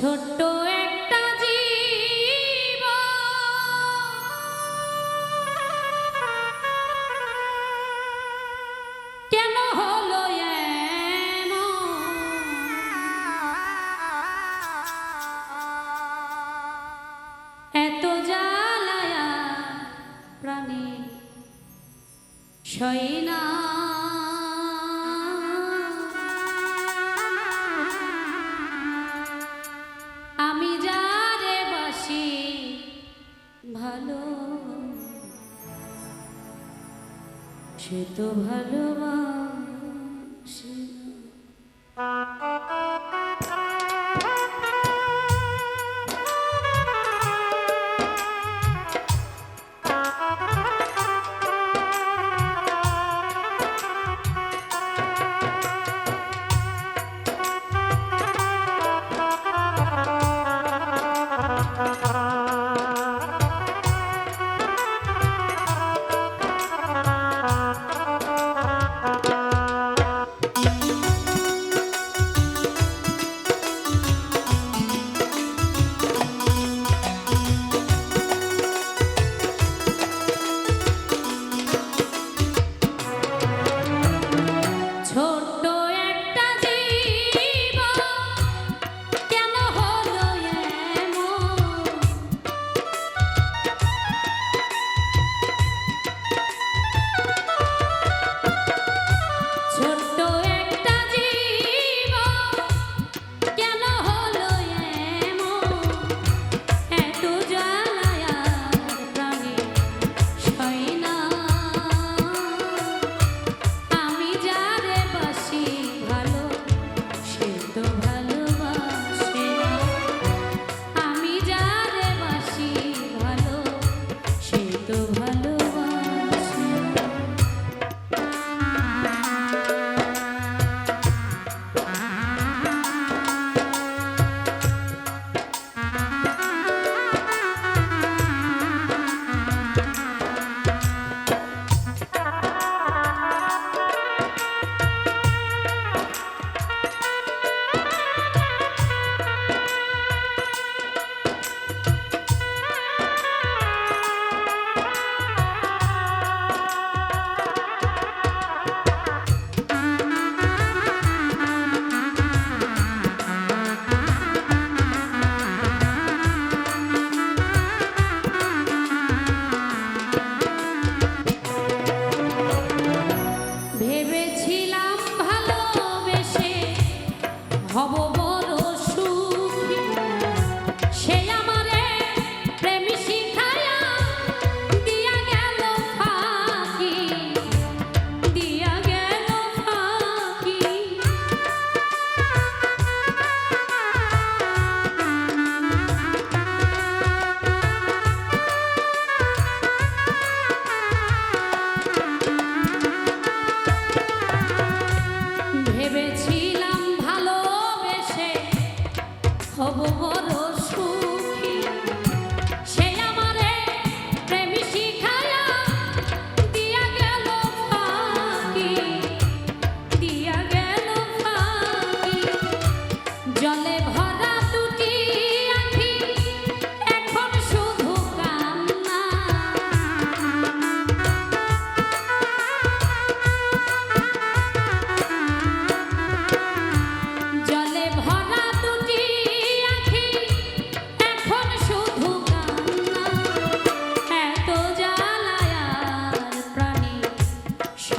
ছোট্ট একটা জীব। কেন হলো এত জ্বালায়া প্রাণী সইনা সে তো ভালোবাস। horóscopo.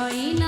Oh,